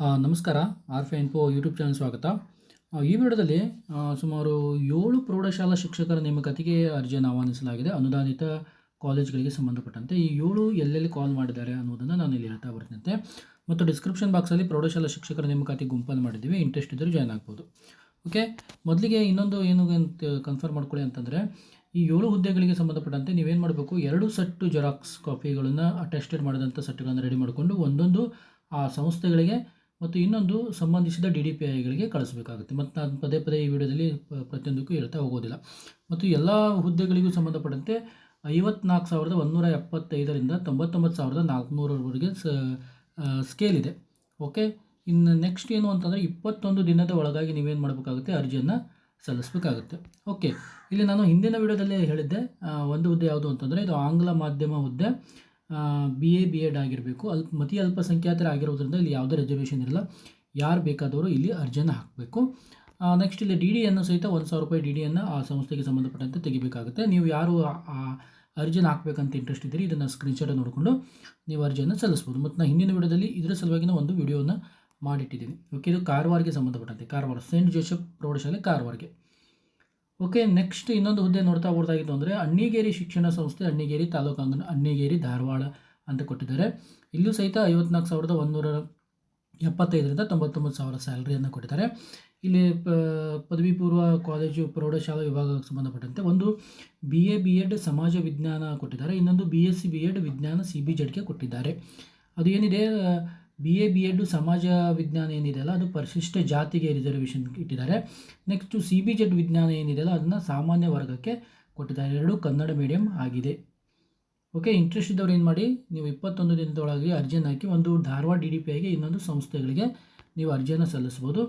ನಮಸ್ಕಾರ ಆರ್ ಫೆ info YouTube channel ಸ್ವಾಗತ. ಈ ವಿಡಿಯೋದಲ್ಲಿ ಸುಮಾರು ಏಳು ಪ್ರೌಢಶಾಲಾ ಶಿಕ್ಷಕರ ನೇಮಕಾತಿಗೆ ಅರ್ಜಿಯನ್ನು ಆಹ್ವಾನಿಸಲಾಗಿದೆ. ಅನುದಾನಿತ ಕಾಲೇಜ್ಗಳಿಗೆ ಸಂಬಂಧಪಟ್ಟಂತೆ ಈ ಏಳು ಎಲ್ಲೆಲ್ಲಿ ಕಾಲ್ ಮಾಡಿದ್ದಾರೆ ಅನ್ನೋದನ್ನು ನಾನು ಇಲ್ಲಿ ಹೇಳ್ತಾ ಬರ್ತೀನಿ. ಮತ್ತು ಡಿಸ್ಕ್ರಿಪ್ಷನ್ ಬಾಕ್ಸಲ್ಲಿ ಪ್ರೌಢಶಾಲಾ ಶಿಕ್ಷಕರ ನೇಮಕಾತಿ ಗುಂಪನ್ನು ಮಾಡಿದ್ದೀವಿ. ಇಂಟ್ರೆಸ್ಟ್ ಇದ್ದರೆ ಜಾಯ್ನ್ ಆಗ್ಬೋದು. ಓಕೆ ಮೊದಲಿಗೆ ಇನ್ನೊಂದು ಏನು ಕನ್ಫರ್ಮ್ ಮಾಡ್ಕೊಳ್ಳಿ ಅಂತಂದರೆ, ಈ ಏಳು ಹುದ್ದೆಗಳಿಗೆ ಸಂಬಂಧಪಟ್ಟಂತೆ ನೀವೇನು ಮಾಡಬೇಕು? ಎರಡು ಸೆಟ್ಟು ಜೆರಾಕ್ಸ್ ಕಾಪಿಗಳನ್ನು ಅಟೆಸ್ಟೆಡ್ ಮಾಡಿದಂಥ ಸೆಟ್ಗಳನ್ನು ರೆಡಿ ಮಾಡಿಕೊಂಡು ಒಂದೊಂದು ಆ ಸಂಸ್ಥೆಗಳಿಗೆ ಮತ್ತು ಇನ್ನೊಂದು ಸಂಬಂಧಿಸಿದ ಡಿ ಡಿ ಪಿ ಐಗಳಿಗೆ ಕಳಿಸಬೇಕಾಗುತ್ತೆ. ಮತ್ತು ನಾನು ಪದೇ ಪದೇ ಈ ವಿಡಿಯೋದಲ್ಲಿ ಪ್ರತಿಯೊಂದಕ್ಕೂ ಹೇಳ್ತಾ ಹೋಗೋದಿಲ್ಲ. ಮತ್ತು ಎಲ್ಲ ಹುದ್ದೆಗಳಿಗೂ ಸಂಬಂಧಪಟ್ಟಂತೆ ಐವತ್ನಾಲ್ಕು ಸಾವಿರದ ಒಂದೂರ ಎಪ್ಪತ್ತೈದರಿಂದ ತೊಂಬತ್ತೊಂಬತ್ತು ಸಾವಿರದ ನಾಲ್ಕುನೂರವರೆಗೆ ಸ ಸ್ಕೇಲ್ ಇದೆ. ಓಕೆ ಇನ್ನು ನೆಕ್ಸ್ಟ್ ಏನು ಅಂತಂದರೆ ಇಪ್ಪತ್ತೊಂದು ದಿನದ ಒಳಗಾಗಿ ನೀವೇನು ಮಾಡಬೇಕಾಗುತ್ತೆ? ಅರ್ಜಿಯನ್ನು ಸಲ್ಲಿಸಬೇಕಾಗುತ್ತೆ. ಓಕೆ ಇಲ್ಲಿ ನಾನು ಹಿಂದಿನ ವಿಡಿಯೋದಲ್ಲಿ ಹೇಳಿದ್ದೆ. ಒಂದು ಹುದ್ದೆ ಯಾವುದು ಅಂತಂದರೆ ಇದು ಆಂಗ್ಲ ಮಾಧ್ಯಮ ಹುದ್ದೆ. ಬಿ ಎ ಬಿ ಎಡ್ ಆಗಿರಬೇಕು. ಅಲ್ಪ ಮತಿ ಅಲ್ಪಸಂಖ್ಯಾತರಾಗಿರೋದ್ರಿಂದ ಇಲ್ಲಿ ಯಾವುದೇ ರಿಸರ್ವೇಷನ್ ಇರಲ್ಲ. ಯಾರು ಬೇಕಾದವರು ಇಲ್ಲಿ ಅರ್ಜಿಯನ್ನು ಹಾಕಬೇಕು. ನೆಕ್ಸ್ಟ್ ಇಲ್ಲಿ ಡಿ ಡಿಯನ್ನು ಸಹಿತ ಒಂದು ಸಾವಿರ ರೂಪಾಯಿ ಡಿ ಡಿಯನ್ನು ಆ ಸಂಸ್ಥೆಗೆ ಸಂಬಂಧಪಟ್ಟಂತೆ ತೆಗಿಬೇಕಾಗುತ್ತೆ. ನೀವು ಯಾರು ಅರ್ಜಿಯನ್ನು ಹಾಕಬೇಕಂತ ಇಂಟ್ರೆಸ್ಟ್ ಇದ್ದೀರಿ, ಇದನ್ನು ಸ್ಕ್ರೀನ್ಶಾಟ್ ನೋಡಿಕೊಂಡು ನೀವು ಅರ್ಜಿಯನ್ನು ಸಲ್ಲಿಸ್ಬೋದು. ಮತ್ತು ನಾನು ಹಿಂದಿನ ವಿಡಿಯೋದಲ್ಲಿ ಇದರ ಸಲುವಾಗಿನ ಒಂದು ವಿಡಿಯೋನ ಮಾಡಿಟ್ಟಿದ್ದೀನಿ. ಓಕೆ ಇದು ಕಾರವಾರಿಗೆ ಸಂಬಂಧಪಟ್ಟಂತೆ. ಕಾರವಾರ ಸೇಂಟ್ ಜೋಸೆಫ್ ಪ್ರೌಢಶಾಲೆ ಕಾರವಾರಿಗೆ ಓಕೆ ನೆಕ್ಸ್ಟ್ ಇನ್ನೊಂದು ಹುದ್ದೆ ನೋಡ್ತಾ ಬರ್ತಾಗಿತ್ತು ಅಂದರೆ ಅಣ್ಣಿಗೇರಿ ಶಿಕ್ಷಣ ಸಂಸ್ಥೆ, ಅಣ್ಣಿಗೇರಿ ತಾಲೂಕು ಅಂಗನ ಅಣ್ಣಿಗೇರಿ ಧಾರವಾಡ ಅಂತ ಕೊಟ್ಟಿದ್ದಾರೆ. ಇಲ್ಲೂ ಸಹಿತ ಐವತ್ನಾಲ್ಕು ಸಾವಿರದ ಒಂದೂರ ಎಪ್ಪತ್ತೈದರಿಂದ ತೊಂಬತ್ತೊಂಬತ್ತು ಸಾವಿರ ಸ್ಯಾಲ್ರಿಯನ್ನು ಕೊಟ್ಟಿದ್ದಾರೆ. ಇಲ್ಲಿ ಪದವಿ ಪೂರ್ವ ಕಾಲೇಜು ಪ್ರೌಢಶಾಲಾ ವಿಭಾಗಕ್ಕೆ ಸಂಬಂಧಪಟ್ಟಂತೆ ಒಂದು ಬಿ ಎ ಬಿ ಎಡ್ ಸಮಾಜ ವಿಜ್ಞಾನ ಕೊಟ್ಟಿದ್ದಾರೆ. ಇನ್ನೊಂದು B S C B Ed ವಿಜ್ಞಾನ ಸಿ ಬಿ ಜಡ್ಗೆ ಕೊಟ್ಟಿದ್ದಾರೆ. ಅದು ಏನಿದೆ? ಬಿ ಎ ಬಿ ಎಡ್ ಸಮಾಜ ವಿಜ್ಞಾನ ಏನಿದೆಯಲ್ಲ, ಅದು ಪರಿಶಿಷ್ಟ ಜಾತಿಗೆ ರಿಸರ್ವೇಷನ್ ಇಟ್ಟಿದ್ದಾರೆ. ನೆಕ್ಸ್ಟು ಸಿ ಬಿ ಜೆಡ್ ವಿಜ್ಞಾನ ಏನಿದೆಯಲ್ಲ, ಅದನ್ನು ಸಾಮಾನ್ಯ ವರ್ಗಕ್ಕೆ ಕೊಟ್ಟಿದ್ದಾರೆ. ಎರಡು ಕನ್ನಡ ಮೀಡಿಯಂ ಆಗಿದೆ. ಓಕೆ ಇಂಟ್ರೆಸ್ಟ್ ಇದ್ದವ್ರು ಏನು ಮಾಡಿ, ನೀವು ಇಪ್ಪತ್ತೊಂದು ದಿನದೊಳಗೆ ಅರ್ಜಿಯನ್ನು ಹಾಕಿ, ಒಂದು ಧಾರವಾಡ ಡಿ ಡಿ ಪಿ ಐಗೆ ಇನ್ನೊಂದು ಸಂಸ್ಥೆಗಳಿಗೆ ನೀವು ಅರ್ಜಿಯನ್ನು ಸಲ್ಲಿಸ್ಬೋದು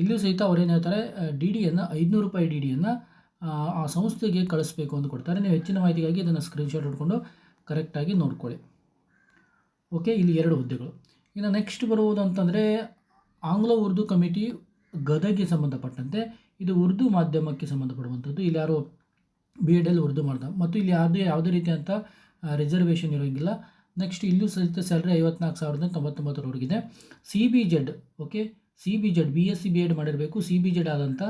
ಇಲ್ಲೂ ಸಹಿತ ಅವ್ರೇನು ಹೇಳ್ತಾರೆ ಡಿ ಡಿಯನ್ನು ಐದುನೂರು ರೂಪಾಯಿ ಡಿ ಡಿಯನ್ನು ಆ ಸಂಸ್ಥೆಗೆ ಕಳಿಸ್ಬೇಕು ಅಂತ ಕೊಡ್ತಾರೆ. ನೀವು ಹೆಚ್ಚಿನ ಮಾಹಿತಿಗಾಗಿ ಇದನ್ನು ಸ್ಕ್ರೀನ್ಶಾಟ್ ಹಿಡ್ಕೊಂಡು ಕರೆಕ್ಟಾಗಿ ನೋಡ್ಕೊಳ್ಳಿ. ಓಕೆ ಇಲ್ಲಿ ಎರಡು ಹುದ್ದೆಗಳು. ಇನ್ನು ನೆಕ್ಸ್ಟ್ ಬರುವುದು ಅಂತಂದರೆ ಆಂಗ್ಲ ಉರ್ದು ಕಮಿಟಿ ಗದಗ್ಗೆ ಸಂಬಂಧಪಟ್ಟಂತೆ ಇದು ಉರ್ದು ಮಾಧ್ಯಮಕ್ಕೆ ಸಂಬಂಧಪಡುವಂಥದ್ದು. ಇಲ್ಲಿ ಯಾರು ಬಿ ಎಡಲ್ಲಿ ಉರ್ದು ಮಾಡ್ದ. ಮತ್ತು ಇಲ್ಲಿ ಯಾವುದೇ ಯಾವುದೇ ರೀತಿಯಂಥ ರಿಸರ್ವೇಷನ್ ಇರೋಂಗಿಲ್ಲ. ನೆಕ್ಸ್ಟ್ ಇಲ್ಲೂ ಸಹಿತ ಸ್ಯಾಲ್ರಿ ಐವತ್ನಾಲ್ಕು ಸಾವಿರದ ತೊಂಬತ್ತೊಂಬತ್ತರವರೆಗಿದೆ. C B Z okay C B Z B S C B Ed ಮಾಡಿರಬೇಕು. ಸಿ ಬಿ ಜೆಡ್ ಆದಂಥ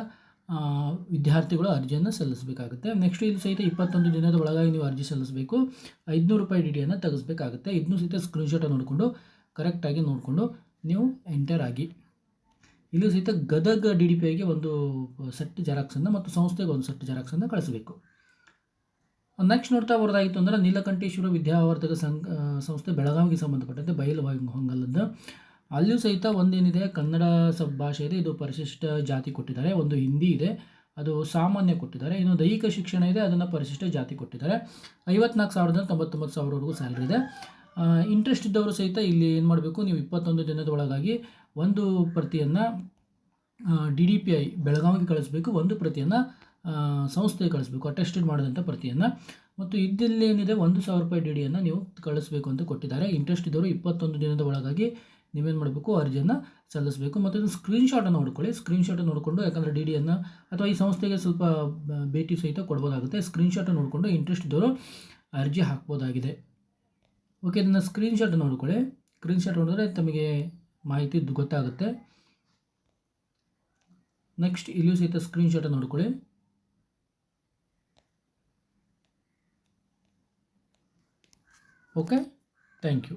ವಿದ್ಯಾರ್ಥಿಗಳು ಅರ್ಜಿಯನ್ನು ಸಲ್ಲಿಸಬೇಕಾಗುತ್ತೆ. ನೆಕ್ಸ್ಟ್ ಇಲ್ಲಿ ಸಹಿತ ಇಪ್ಪತ್ತೊಂದು ದಿನದ ಒಳಗಾಗಿ ನೀವು ಅರ್ಜಿ ಸಲ್ಲಿಸಬೇಕು. ಐದುನೂರು ರೂಪಾಯಿ ಡಿ ಡಿಯನ್ನು ತೆಗೆಸಬೇಕಾಗುತ್ತೆ. ಇದನ್ನು ಸಹಿತ ಸ್ಕ್ರೀನ್ಶಾಟ್ ನೋಡಿಕೊಂಡು ಕರೆಕ್ಟಾಗಿ ನೋಡಿಕೊಂಡು ನೀವು ಎಂಟರ್ ಆಗಿ. ಇಲ್ಲೂ ಸಹಿತ ಗದಗ ಡಿ ಡಿ ಪಿ ಒಂದು ಸೆಟ್ ಜೆರಾಕ್ಸನ್ನು ಮತ್ತು ಸಂಸ್ಥೆಗೆ ಒಂದು ಸೆಟ್ ಜೆರಾಕ್ಸನ್ನು ಕಳಿಸಬೇಕು. ನೆಕ್ಸ್ಟ್ ನೋಡ್ತಾ ಬರೋದಾಗಿತ್ತು ಅಂದರೆ ನೀಲಕಂಠೇಶ್ವರ ವಿದ್ಯಾವರ್ಧಕ ಸಂಘ ಸಂಸ್ಥೆ ಬೆಳಗಾವಿಗೆ ಸಂಬಂಧಪಟ್ಟಂತೆ ಬಯಲು ಹೊಂಗಲದ್ದು ಅಲ್ಲಿಯೂ ಸಹಿತ ಒಂದೇನಿದೆ, ಕನ್ನಡ ಸಬ್ ಭಾಷೆ ಇದೆ ಇದು ಪರಿಶಿಷ್ಟ ಜಾತಿ ಕೊಟ್ಟಿದ್ದಾರೆ, ಒಂದು ಹಿಂದಿ ಇದೆ, ಅದು ಸಾಮಾನ್ಯ ಕೊಟ್ಟಿದ್ದಾರೆ. ಇನ್ನು ದೈಹಿಕ ಶಿಕ್ಷಣ ಇದೆ, ಅದನ್ನು ಪರಿಶಿಷ್ಟ ಜಾತಿ ಕೊಟ್ಟಿದ್ದಾರೆ. ಐವತ್ನಾಲ್ಕು ಸಾವಿರದ ತೊಂಬತ್ತೊಂಬತ್ತು ಸಾವಿರವರೆಗೂ ಸ್ಯಾಲ್ರಿ ಇದೆ. ಇಂಟ್ರೆಸ್ಟ್ ಇದ್ದವರು ಸಹಿತ ಇಲ್ಲಿ ಏನು ಮಾಡಬೇಕು? ನೀವು ಇಪ್ಪತ್ತೊಂದು ದಿನದ ಒಳಗಾಗಿ ಒಂದು ಪ್ರತಿಯನ್ನು ಡಿ ಡಿ ಪಿ ಐ ಬೆಳಗಾವಿಗೆ ಕಳಿಸ್ಬೇಕು. ಒಂದು ಪ್ರತಿಯನ್ನು ಸಂಸ್ಥೆಗೆ ಕಳಿಸ್ಬೇಕು. ಅಟೆಸ್ಟೆಡ್ ಮಾಡಿದಂಥ ಪ್ರತಿಯನ್ನು. ಮತ್ತು ಇದ್ದಿಲ್ಲೇನಿದೆ ಒಂದು ಸಾವಿರ ರೂಪಾಯಿ ಡಿ ಡಿಯನ್ನು ನೀವು ಕಳಿಸ್ಬೇಕು ಅಂತ ಕೊಟ್ಟಿದ್ದಾರೆ. ಇಂಟ್ರೆಸ್ಟ್ ಇದ್ದವರು ಇಪ್ಪತ್ತೊಂದು ದಿನದ ಒಳಗಾಗಿ ನೀವೇನು ಮಾಡಬೇಕು? ಅರ್ಜಿಯನ್ನು ಸಲ್ಲಿಸಬೇಕು. ಮತ್ತು ಇದನ್ನು ಸ್ಕ್ರೀನ್ಶಾಟನ್ನು ನೋಡ್ಕೊಳ್ಳಿ ಸ್ಕ್ರೀನ್ಶಾಟನ್ನು ನೋಡಿಕೊಂಡು ಯಾಕಂದರೆ ಡಿ ಡಿಯನ್ನು ಅಥವಾ ಈ ಸಂಸ್ಥೆಗೆ ಸ್ವಲ್ಪ ಭೇಟಿ ಸಹಿತ ಕೊಡ್ಬೋದಾಗುತ್ತೆ. ಸ್ಕ್ರೀನ್ಶಾಟನ್ನು ನೋಡಿಕೊಂಡು ಇಂಟ್ರೆಸ್ಟ್ ಇದ್ದವರು ಅರ್ಜಿ ಹಾಕ್ಬೋದಾಗಿದೆ. ಓಕೆ ಇದನ್ನು ಸ್ಕ್ರೀನ್ಶಾಟ್ ನೋಡ್ಕೊಳ್ಳಿ. ಸ್ಕ್ರೀನ್ಶಾಟ್ ನೋಡಿದ್ರೆ ತಮಗೆ ಮಾಹಿತಿ ಗೊತ್ತಾಗುತ್ತೆ. ನೆಕ್ಸ್ಟ್ ಇಲ್ಲೂ ಸಹಿತ ಸ್ಕ್ರೀನ್ಶಾಟ್ ನೋಡ್ಕೊಳ್ಳಿ. Okay thank you